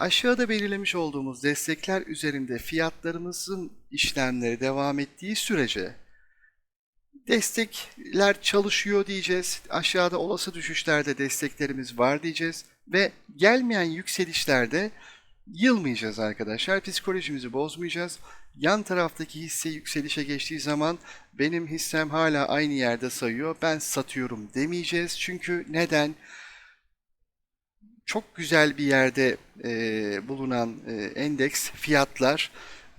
Aşağıda belirlemiş olduğumuz destekler üzerinde fiyatlarımızın işlemleri devam ettiği sürece destekler çalışıyor diyeceğiz. Aşağıda olası düşüşlerde desteklerimiz var diyeceğiz ve gelmeyen yükselişlerde yılmayacağız arkadaşlar. Psikolojimizi bozmayacağız. Yan taraftaki hisse yükselişe geçtiği zaman benim hissem hala aynı yerde sayıyor. Ben satıyorum demeyeceğiz. Çünkü neden? Çok güzel bir yerde e, bulunan e, endeks fiyatlar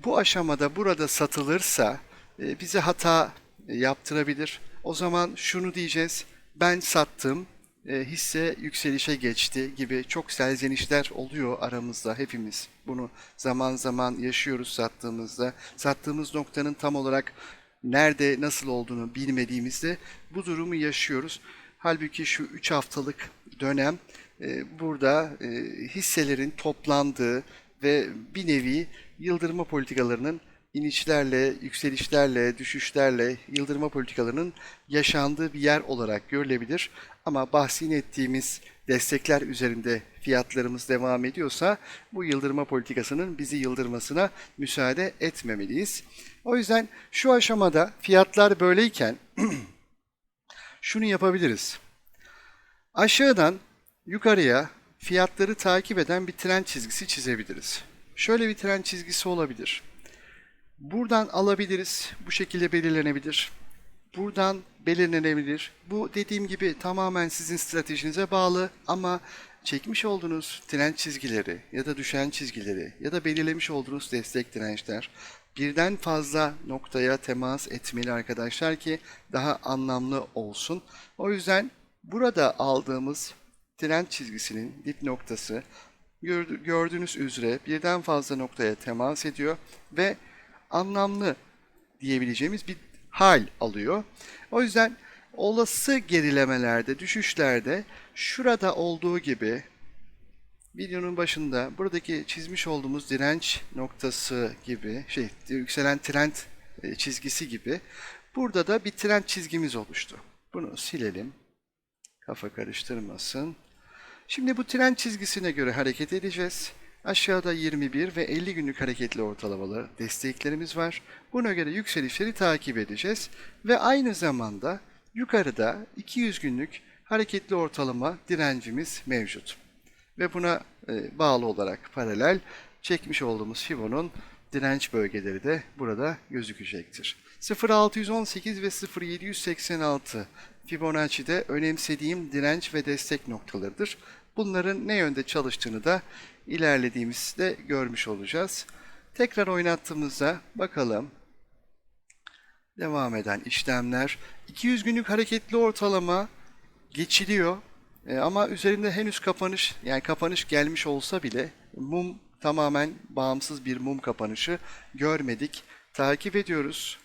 bu aşamada burada satılırsa e, bize hata yaptırabilir. O zaman şunu diyeceğiz. Ben sattım, e, hisse yükselişe geçti gibi çok serzenişler oluyor aramızda hepimiz. Bunu zaman zaman yaşıyoruz sattığımızda. Sattığımız noktanın tam olarak nerede nasıl olduğunu bilmediğimizde bu durumu yaşıyoruz. Halbuki şu 3 haftalık dönem burada e, hisselerin toplandığı ve bir nevi yıldırma politikalarının inişlerle, yükselişlerle, düşüşlerle yıldırma politikalarının yaşandığı bir yer olarak görülebilir. Ama bahsini ettiğimiz destekler üzerinde fiyatlarımız devam ediyorsa bu yıldırma politikasının bizi yıldırmasına müsaade etmemeliyiz. O yüzden şu aşamada fiyatlar böyleyken şunu yapabiliriz. Aşağıdan yukarıya fiyatları takip eden bir trend çizgisi çizebiliriz. Şöyle bir trend çizgisi olabilir. Buradan alabiliriz. Bu şekilde belirlenebilir. Buradan belirlenebilir. Bu dediğim gibi tamamen sizin stratejinize bağlı ama çekmiş olduğunuz trend çizgileri ya da düşen çizgileri ya da belirlemiş olduğunuz destek dirençler birden fazla noktaya temas etmeli arkadaşlar ki daha anlamlı olsun. O yüzden burada aldığımız trend çizgisinin dip noktası gördüğünüz üzere birden fazla noktaya temas ediyor ve anlamlı diyebileceğimiz bir hal alıyor. O yüzden olası gerilemelerde, düşüşlerde şurada olduğu gibi videonun başında buradaki çizmiş olduğumuz direnç noktası gibi şey yükselen trend e, çizgisi gibi burada da bir trend çizgimiz oluştu. Bunu silelim. Kafa karıştırmasın. Şimdi bu trend çizgisine göre hareket edeceğiz. Aşağıda 21 ve 50 günlük hareketli ortalamalı desteklerimiz var. Buna göre yükselişleri takip edeceğiz. Ve aynı zamanda yukarıda 200 günlük hareketli ortalama direncimiz mevcut. Ve buna e, bağlı olarak paralel çekmiş olduğumuz Fibo'nun direnç bölgeleri de burada gözükecektir. 0618 ve 0786 Fibonacci'de önemsediğim direnç ve destek noktalarıdır. Bunların ne yönde çalıştığını da ilerlediğimizde görmüş olacağız. Tekrar oynattığımızda bakalım. Devam eden işlemler. 200 günlük hareketli ortalama geçiliyor. E, ama üzerinde henüz kapanış yani kapanış gelmiş olsa bile mum tamamen bağımsız bir mum kapanışı görmedik. Takip ediyoruz.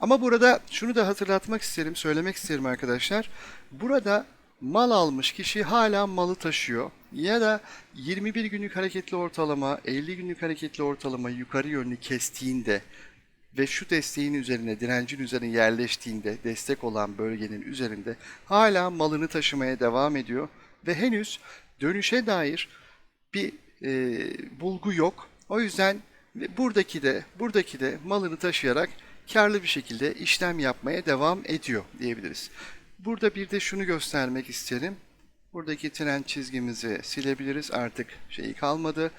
Ama burada şunu da hatırlatmak isterim, söylemek isterim arkadaşlar. Burada mal almış kişi hala malı taşıyor ya da 21 günlük hareketli ortalama, 50 günlük hareketli ortalama yukarı yönlü kestiğinde ve şu desteğin üzerine, direncin üzerine yerleştiğinde, destek olan bölgenin üzerinde hala malını taşımaya devam ediyor ve henüz dönüşe dair bir e, bulgu yok. O yüzden buradaki de buradaki de malını taşıyarak karlı bir şekilde işlem yapmaya devam ediyor diyebiliriz. Burada bir de şunu göstermek isterim. Buradaki trend çizgimizi silebiliriz. Artık şeyi kalmadı.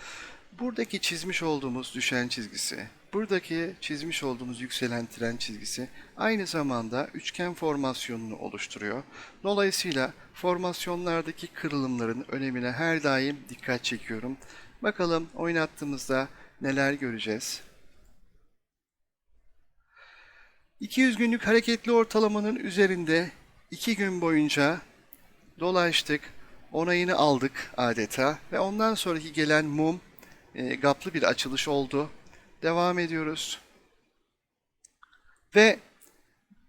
Buradaki çizmiş olduğumuz düşen çizgisi, buradaki çizmiş olduğumuz yükselen trend çizgisi aynı zamanda üçgen formasyonunu oluşturuyor. Dolayısıyla formasyonlardaki kırılımların önemine her daim dikkat çekiyorum. Bakalım oynattığımızda neler göreceğiz. 200 günlük hareketli ortalamanın üzerinde 2 gün boyunca dolaştık, onayını aldık adeta ve ondan sonraki gelen mum e, gaplı bir açılış oldu. Devam ediyoruz. Ve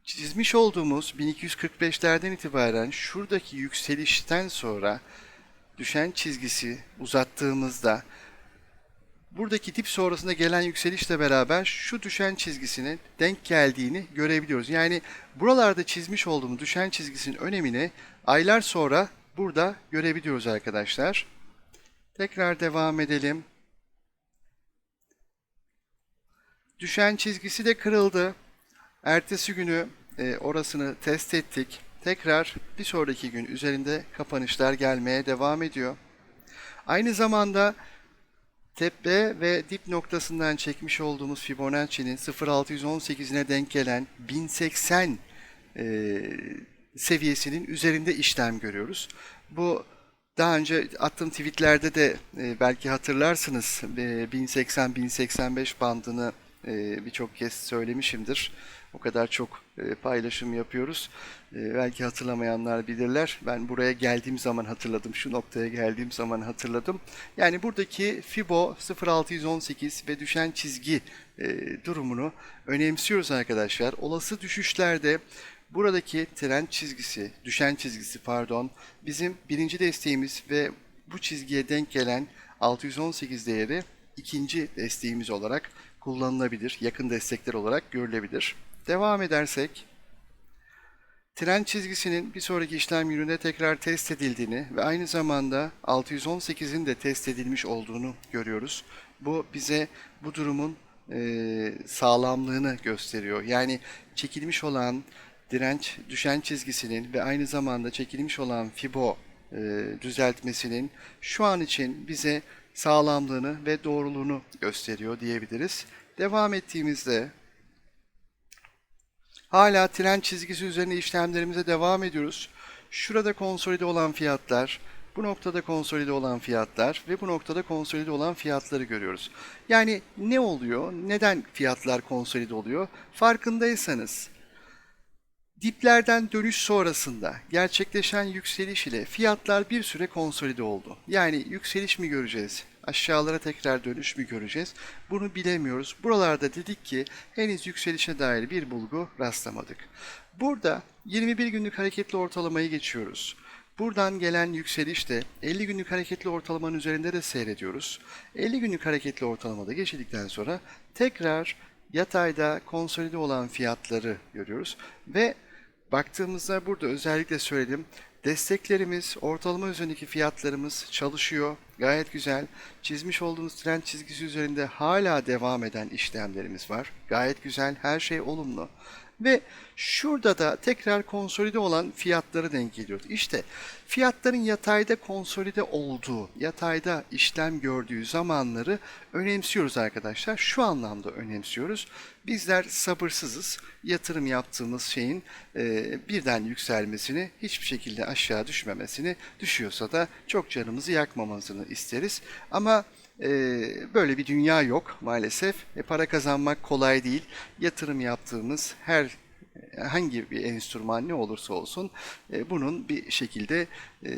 çizmiş olduğumuz 1245'lerden itibaren şuradaki yükselişten sonra düşen çizgisi uzattığımızda buradaki tip sonrasında gelen yükselişle beraber şu düşen çizgisine denk geldiğini görebiliyoruz. Yani buralarda çizmiş olduğumuz düşen çizgisinin önemini aylar sonra burada görebiliyoruz arkadaşlar. Tekrar devam edelim. Düşen çizgisi de kırıldı. Ertesi günü e, orasını test ettik. Tekrar bir sonraki gün üzerinde kapanışlar gelmeye devam ediyor. Aynı zamanda tepe ve dip noktasından çekmiş olduğumuz Fibonacci'nin 0.618'ine denk gelen 1080 e, seviyesinin üzerinde işlem görüyoruz. Bu daha önce attığım tweetlerde de e, belki hatırlarsınız e, 1080-1085 bandını e, birçok kez söylemişimdir. O kadar çok e, paylaşım yapıyoruz. E, belki hatırlamayanlar bilirler. Ben buraya geldiğim zaman hatırladım. Şu noktaya geldiğim zaman hatırladım. Yani buradaki Fibo 0618 ve düşen çizgi e, durumunu önemsiyoruz arkadaşlar. Olası düşüşlerde buradaki trend çizgisi, düşen çizgisi pardon, bizim birinci desteğimiz ve bu çizgiye denk gelen 618 değeri ikinci desteğimiz olarak kullanılabilir. Yakın destekler olarak görülebilir. Devam edersek, trend çizgisinin bir sonraki işlem yönünde tekrar test edildiğini ve aynı zamanda 618'in de test edilmiş olduğunu görüyoruz. Bu bize bu durumun e, sağlamlığını gösteriyor. Yani çekilmiş olan direnç düşen çizgisinin ve aynı zamanda çekilmiş olan Fibo e, düzeltmesinin şu an için bize sağlamlığını ve doğruluğunu gösteriyor diyebiliriz. Devam ettiğimizde hala tren çizgisi üzerine işlemlerimize devam ediyoruz. Şurada konsolide olan fiyatlar, bu noktada konsolide olan fiyatlar ve bu noktada konsolide olan fiyatları görüyoruz. Yani ne oluyor? Neden fiyatlar konsolide oluyor? Farkındaysanız Diplerden dönüş sonrasında gerçekleşen yükseliş ile fiyatlar bir süre konsolide oldu. Yani yükseliş mi göreceğiz? Aşağılara tekrar dönüş mü göreceğiz? Bunu bilemiyoruz. Buralarda dedik ki henüz yükselişe dair bir bulgu rastlamadık. Burada 21 günlük hareketli ortalamayı geçiyoruz. Buradan gelen yükseliş de 50 günlük hareketli ortalamanın üzerinde de seyrediyoruz. 50 günlük hareketli ortalamada geçildikten sonra tekrar yatayda konsolide olan fiyatları görüyoruz ve Baktığımızda burada özellikle söyledim. Desteklerimiz, ortalama üzerindeki fiyatlarımız çalışıyor. Gayet güzel. Çizmiş olduğumuz trend çizgisi üzerinde hala devam eden işlemlerimiz var. Gayet güzel. Her şey olumlu. Ve şurada da tekrar konsolide olan fiyatları denk geliyoruz. İşte fiyatların yatayda konsolide olduğu, yatayda işlem gördüğü zamanları önemsiyoruz arkadaşlar. Şu anlamda önemsiyoruz. Bizler sabırsızız. Yatırım yaptığımız şeyin e, birden yükselmesini, hiçbir şekilde aşağı düşmemesini, düşüyorsa da çok canımızı yakmamasını isteriz. Ama e, böyle bir dünya yok maalesef. E, para kazanmak kolay değil. Yatırım yaptığımız her hangi bir enstrüman ne olursa olsun e, bunun bir şekilde e,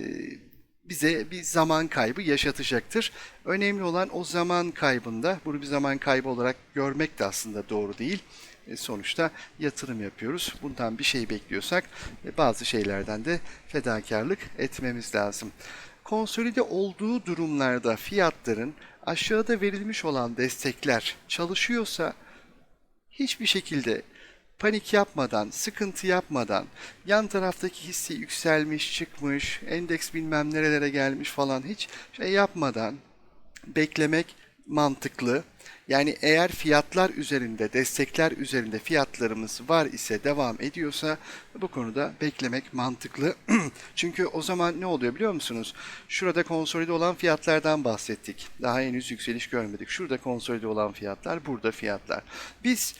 bize bir zaman kaybı yaşatacaktır. Önemli olan o zaman kaybında, bunu bir zaman kaybı olarak görmek de aslında doğru değil. E, sonuçta yatırım yapıyoruz. Bundan bir şey bekliyorsak e, bazı şeylerden de fedakarlık etmemiz lazım. Konsolide olduğu durumlarda fiyatların aşağıda verilmiş olan destekler çalışıyorsa hiçbir şekilde panik yapmadan, sıkıntı yapmadan, yan taraftaki hisse yükselmiş, çıkmış, endeks bilmem nerelere gelmiş falan hiç şey yapmadan beklemek mantıklı. Yani eğer fiyatlar üzerinde, destekler üzerinde fiyatlarımız var ise devam ediyorsa bu konuda beklemek mantıklı. Çünkü o zaman ne oluyor biliyor musunuz? Şurada konsolide olan fiyatlardan bahsettik. Daha henüz yükseliş görmedik. Şurada konsolide olan fiyatlar, burada fiyatlar. Biz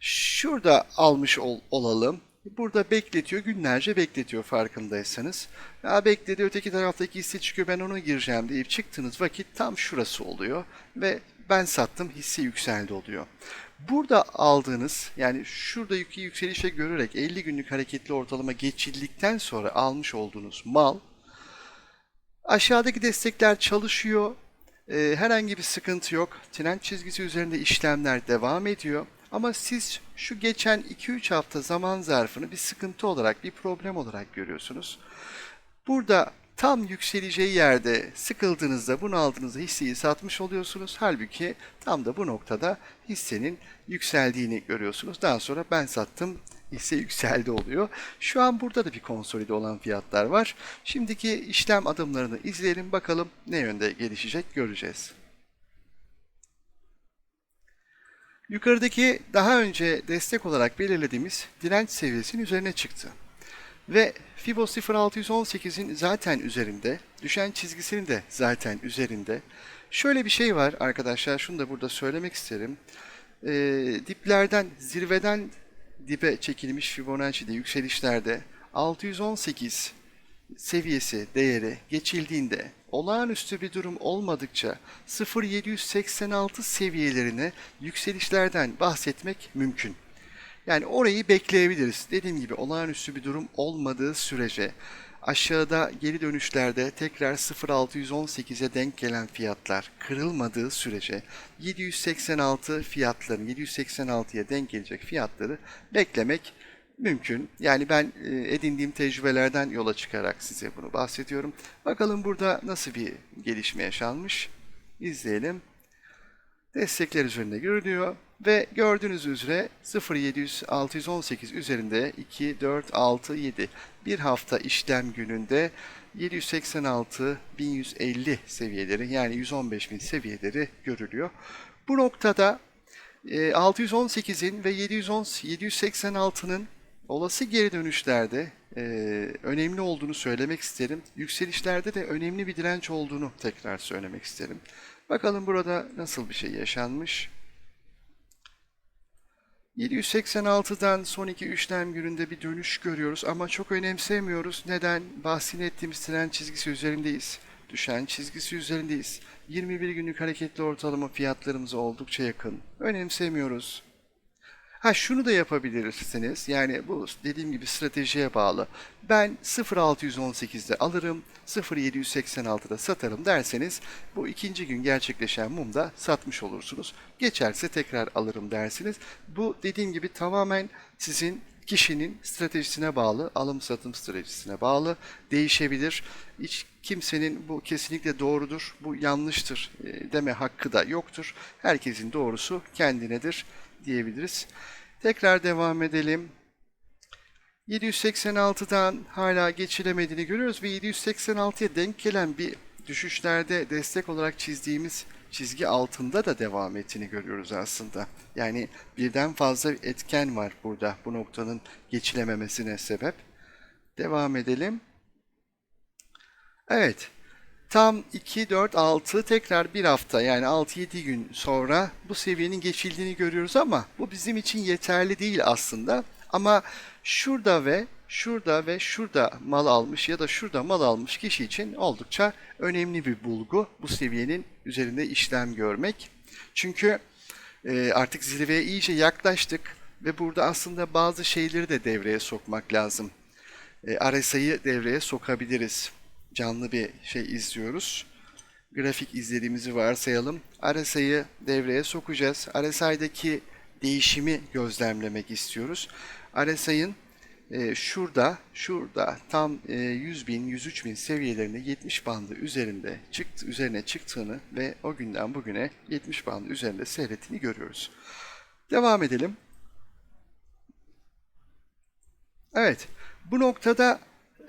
şurada almış ol, olalım. Burada bekletiyor, günlerce bekletiyor farkındaysanız. Ya bekledi, öteki taraftaki hisse çıkıyor, ben ona gireceğim deyip çıktığınız vakit tam şurası oluyor ve ben sattım, hisse yükseldi oluyor. Burada aldığınız, yani şurada yükü yükselişe görerek 50 günlük hareketli ortalama geçildikten sonra almış olduğunuz mal, aşağıdaki destekler çalışıyor, herhangi bir sıkıntı yok. Trend çizgisi üzerinde işlemler devam ediyor. Ama siz şu geçen 2-3 hafta zaman zarfını bir sıkıntı olarak, bir problem olarak görüyorsunuz. Burada tam yükseleceği yerde sıkıldığınızda, bunu aldığınızda hisseyi satmış oluyorsunuz. Halbuki tam da bu noktada hissenin yükseldiğini görüyorsunuz. Daha sonra ben sattım, ise yükseldi oluyor. Şu an burada da bir konsolide olan fiyatlar var. Şimdiki işlem adımlarını izleyelim bakalım ne yönde gelişecek göreceğiz. Yukarıdaki daha önce destek olarak belirlediğimiz direnç seviyesinin üzerine çıktı. Ve Fibo 0618'in zaten üzerinde, düşen çizgisinin de zaten üzerinde. Şöyle bir şey var arkadaşlar, şunu da burada söylemek isterim. Ee, diplerden, zirveden dibe çekilmiş Fibonacci'de, yükselişlerde 618 seviyesi değeri geçildiğinde olağanüstü bir durum olmadıkça 0786 seviyelerine yükselişlerden bahsetmek mümkün. Yani orayı bekleyebiliriz. Dediğim gibi olağanüstü bir durum olmadığı sürece aşağıda geri dönüşlerde tekrar 0618'e denk gelen fiyatlar kırılmadığı sürece 786 fiyatların 786'ya denk gelecek fiyatları beklemek mümkün. Yani ben e, edindiğim tecrübelerden yola çıkarak size bunu bahsediyorum. Bakalım burada nasıl bir gelişme yaşanmış. İzleyelim. Destekler üzerinde görülüyor ve gördüğünüz üzere 0700 618 üzerinde 2 4 6 7 bir hafta işlem gününde 786 1150 seviyeleri yani 115 bin seviyeleri görülüyor. Bu noktada e, 618'in ve 710 786'nın olası geri dönüşlerde e, önemli olduğunu söylemek isterim. Yükselişlerde de önemli bir direnç olduğunu tekrar söylemek isterim. Bakalım burada nasıl bir şey yaşanmış. 786'dan son iki işlem gününde bir dönüş görüyoruz ama çok önemsemiyoruz. Neden? Bahsini ettiğimiz tren çizgisi üzerindeyiz. Düşen çizgisi üzerindeyiz. 21 günlük hareketli ortalama fiyatlarımıza oldukça yakın. Önemsemiyoruz. Ha şunu da yapabilirsiniz. Yani bu dediğim gibi stratejiye bağlı. Ben 0618'de alırım, 0786'da satarım derseniz bu ikinci gün gerçekleşen mumda satmış olursunuz. Geçerse tekrar alırım dersiniz. Bu dediğim gibi tamamen sizin kişinin stratejisine bağlı, alım satım stratejisine bağlı değişebilir. Hiç kimsenin bu kesinlikle doğrudur, bu yanlıştır e, deme hakkı da yoktur. Herkesin doğrusu kendinedir diyebiliriz. Tekrar devam edelim. 786'dan hala geçilemediğini görüyoruz ve 786'ya denk gelen bir düşüşlerde destek olarak çizdiğimiz çizgi altında da devam ettiğini görüyoruz aslında. Yani birden fazla etken var burada bu noktanın geçilememesine sebep. Devam edelim. Evet. Tam 2, 4, 6 tekrar bir hafta yani 6-7 gün sonra bu seviyenin geçildiğini görüyoruz ama bu bizim için yeterli değil aslında. Ama şurada ve şurada ve şurada mal almış ya da şurada mal almış kişi için oldukça önemli bir bulgu bu seviyenin üzerinde işlem görmek. Çünkü e, artık zirveye iyice yaklaştık ve burada aslında bazı şeyleri de devreye sokmak lazım. E, RSI'yi devreye sokabiliriz canlı bir şey izliyoruz. Grafik izlediğimizi varsayalım. RSI'yi devreye sokacağız. RSI'deki değişimi gözlemlemek istiyoruz. RSI'ın e, şurada, şurada tam e, 100 bin, 103 bin seviyelerinde 70 bandı üzerinde çıktı, üzerine çıktığını ve o günden bugüne 70 bandı üzerinde seyrettiğini görüyoruz. Devam edelim. Evet, bu noktada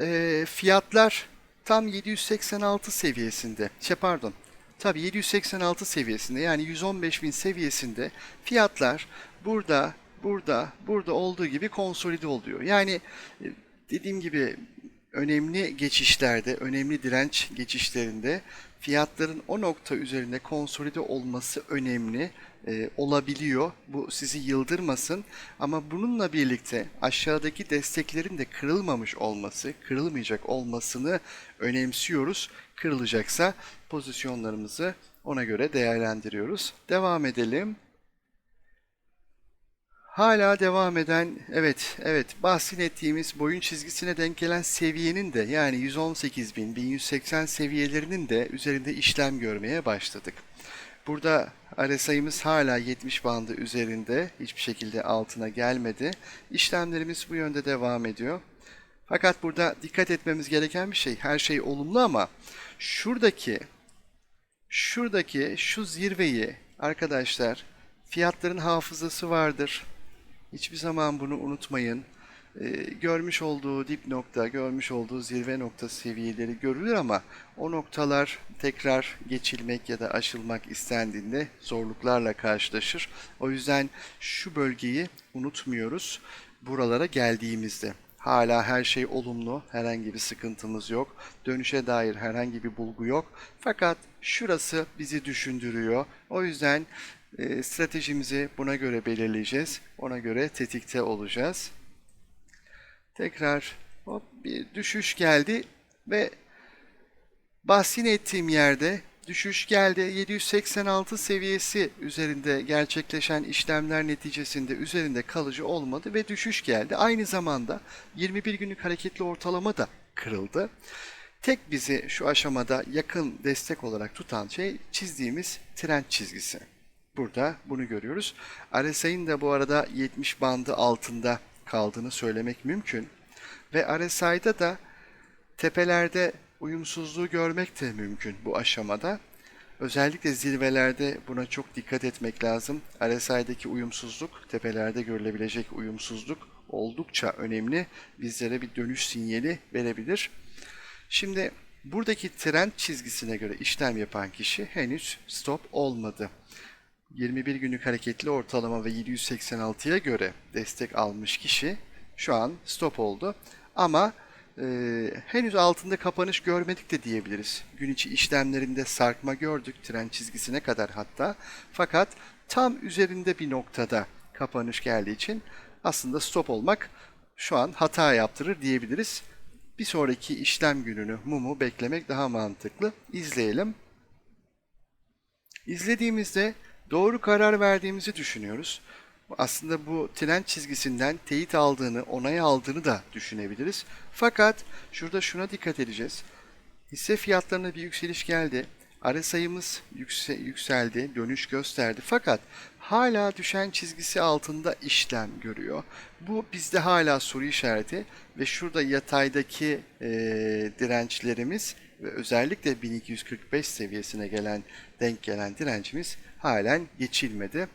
e, fiyatlar tam 786 seviyesinde, şey pardon, tabii 786 seviyesinde yani 115 bin seviyesinde fiyatlar burada, burada, burada olduğu gibi konsolide oluyor. Yani e, dediğim gibi önemli geçişlerde, önemli direnç geçişlerinde fiyatların o nokta üzerinde konsolide olması önemli e, olabiliyor. Bu sizi yıldırmasın ama bununla birlikte aşağıdaki desteklerin de kırılmamış olması, kırılmayacak olmasını önemsiyoruz. Kırılacaksa pozisyonlarımızı ona göre değerlendiriyoruz. Devam edelim. Hala devam eden, evet, evet bahsettiğimiz boyun çizgisine denk gelen seviyenin de yani 118.000, 1180 seviyelerinin de üzerinde işlem görmeye başladık. Burada RSI'miz hala 70 bandı üzerinde, hiçbir şekilde altına gelmedi. İşlemlerimiz bu yönde devam ediyor. Fakat burada dikkat etmemiz gereken bir şey, her şey olumlu ama şuradaki, şuradaki şu zirveyi arkadaşlar fiyatların hafızası vardır Hiçbir zaman bunu unutmayın. Ee, görmüş olduğu dip nokta, görmüş olduğu zirve nokta seviyeleri görülür ama o noktalar tekrar geçilmek ya da aşılmak istendiğinde zorluklarla karşılaşır. O yüzden şu bölgeyi unutmuyoruz buralara geldiğimizde. Hala her şey olumlu, herhangi bir sıkıntımız yok. Dönüşe dair herhangi bir bulgu yok. Fakat şurası bizi düşündürüyor. O yüzden e, stratejimizi buna göre belirleyeceğiz. Ona göre tetikte olacağız. Tekrar hop bir düşüş geldi ve bahsini ettiğim yerde düşüş geldi. 786 seviyesi üzerinde gerçekleşen işlemler neticesinde üzerinde kalıcı olmadı ve düşüş geldi. Aynı zamanda 21 günlük hareketli ortalama da kırıldı. Tek bizi şu aşamada yakın destek olarak tutan şey çizdiğimiz trend çizgisi. Burada bunu görüyoruz. RSI'nin de bu arada 70 bandı altında kaldığını söylemek mümkün. Ve RSI'da da tepelerde uyumsuzluğu görmek de mümkün bu aşamada. Özellikle zirvelerde buna çok dikkat etmek lazım. RSI'deki uyumsuzluk, tepelerde görülebilecek uyumsuzluk oldukça önemli. Bizlere bir dönüş sinyali verebilir. Şimdi buradaki trend çizgisine göre işlem yapan kişi henüz stop olmadı. 21 günlük hareketli ortalama ve 786'ya göre destek almış kişi şu an stop oldu. Ama e, henüz altında kapanış görmedik de diyebiliriz. Gün içi işlemlerinde sarkma gördük trend çizgisine kadar hatta. Fakat tam üzerinde bir noktada kapanış geldiği için aslında stop olmak şu an hata yaptırır diyebiliriz. Bir sonraki işlem gününü mumu beklemek daha mantıklı. İzleyelim. İzlediğimizde doğru karar verdiğimizi düşünüyoruz. Aslında bu trend çizgisinden teyit aldığını, onay aldığını da düşünebiliriz. Fakat şurada şuna dikkat edeceğiz. Hisse fiyatlarına bir yükseliş geldi. RSI'miz yükse, yükseldi, dönüş gösterdi. Fakat hala düşen çizgisi altında işlem görüyor. Bu bizde hala soru işareti ve şurada yataydaki e, dirençlerimiz ve özellikle 1245 seviyesine gelen denk gelen direncimiz halen geçilmedi.